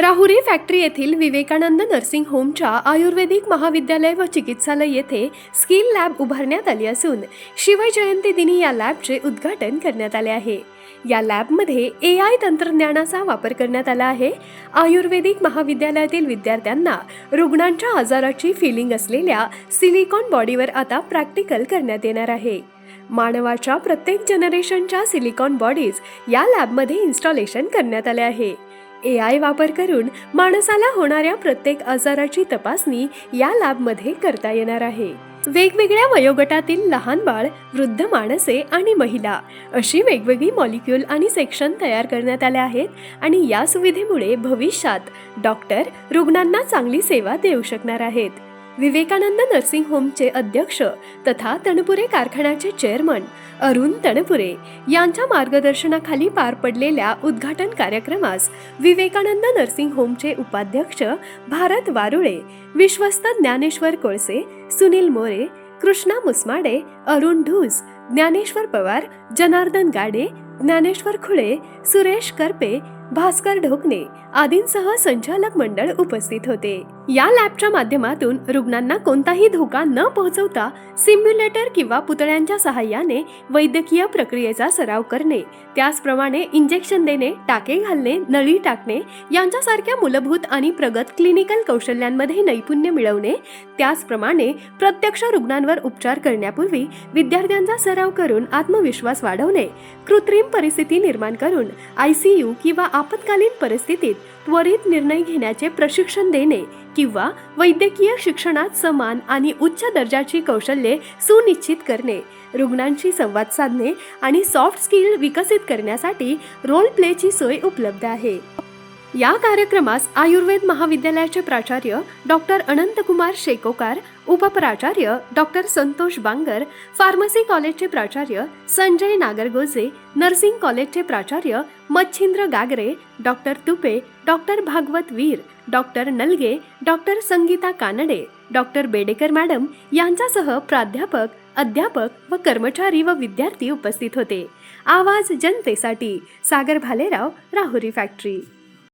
Rahuri factory येथील Vivekananda nursing होमच्या आयुर्वेदिक महाविद्यालय व चिकित्सालय येथे स्किल लॅब उभारण्यात आली असून शिवजयंती दिनी या लॅबचे उद्घाटन करण्यात आले आहे. या लॅबमध्ये ए आय तंत्रज्ञानाचा वापर करण्यात आला आहे. आयुर्वेदिक महाविद्यालयातील विद्यार्थ्यांना रुग्णांच्या आजाराची फिलिंग असलेल्या सिलिकॉन बॉडीवर आता प्रॅक्टिकल करण्यात येणार आहे. मानवाच्या प्रत्येक जनरेशनच्या सिलिकॉन बॉडीज या लॅबमध्ये इन्स्टॉलेशन करण्यात आले आहे. ए आय वापर करून माणसाला होणाऱ्या प्रत्येक आजाराची तपासणी या लॅबमध्ये करता येणार आहे. वेगवेगळ्या वयोगटातील लहान बाळ वृद्ध माणसे आणि महिला अशी वेगवेगळी मॉलिक्यूल आणि सेक्शन तयार करण्यात आले आहेत आणि या सुविधेमुळे भविष्यात डॉक्टर रुग्णांना चांगली सेवा देऊ शकणार आहेत. विवेकानंद नर्सिंग होमचे अध्यक्ष तथा तणपुरे कारखान्याचे चेअरमन अरुण तणपुरे यांच्या मार्गदर्शनाखाली पार पडलेल्या उद्घाटन कार्यक्रमास विवेकानंद नर्सिंग होमचे उपाध्यक्ष भारत वारुळे विश्वस्त ज्ञानेश्वर कोळसे सुनील मोरे कृष्णा मुसमाडे अरुण ढूस ज्ञानेश्वर पवार जनार्दन गाडे ज्ञानेश्वर खुळे सुरेश करपे भास्कर ढोकणे आदींसह संचालक मंडळ उपस्थित होते. या लॅबच्या माध्यमातून रुग्णांना कोणताही धोका न पोहोचवता सिम्युलेटर किंवा पुतळ्यांच्या सहाय्याने वैद्यकीय प्रक्रियेचा सराव करणे त्याचप्रमाणे इंजेक्शन देणे टाके घालणे नळी टाकणे यांच्यासारख्या मूलभूत आणि प्रगत क्लिनिकल कौशल्यांमध्ये नैपुण्य मिळवणे त्याचप्रमाणे प्रत्यक्ष रुग्णांवर उपचार करण्यापूर्वी विद्यार्थ्यांचा सराव करून आत्मविश्वास वाढवणे कृत्रिम परिस्थिती निर्माण करून आय सी यू किंवा आपत्कालीन परिस्थितीत त्वरित निर्णय घेण्याचे प्रशिक्षण देणे किंवा वैद्यकीय शिक्षणात समान आणि उच्च दर्जाची कौशल्ये सुनिश्चित करणे रुग्णांशी संवाद साधणे आणि सॉफ्ट स्किल विकसित करण्यासाठी रोल प्लेची सोय उपलब्ध आहे. या कार्यक्रमास आयुर्वेद महाविद्यालयाचे प्राचार्य डॉक्टर अनंतकुमार शेकोकार उपप्राचार्य डॉक्टर संतोष बांगर फार्मसी कॉलेजचे प्राचार्य संजय नागरगोजे नर्सिंग कॉलेजचे प्राचार्य Machhindra Gagare doctor Tupe doctor Bhagwat Veer doctor Nalge doctor Sangeeta Kanade doctor Bedekar madam यांच्यासह प्राध्यापक अध्यापक व कर्मचारी व विद्यार्थी उपस्थित होते. आवाज जनतेसाठी सागर भालेराव राहुरी फॅक्टरी.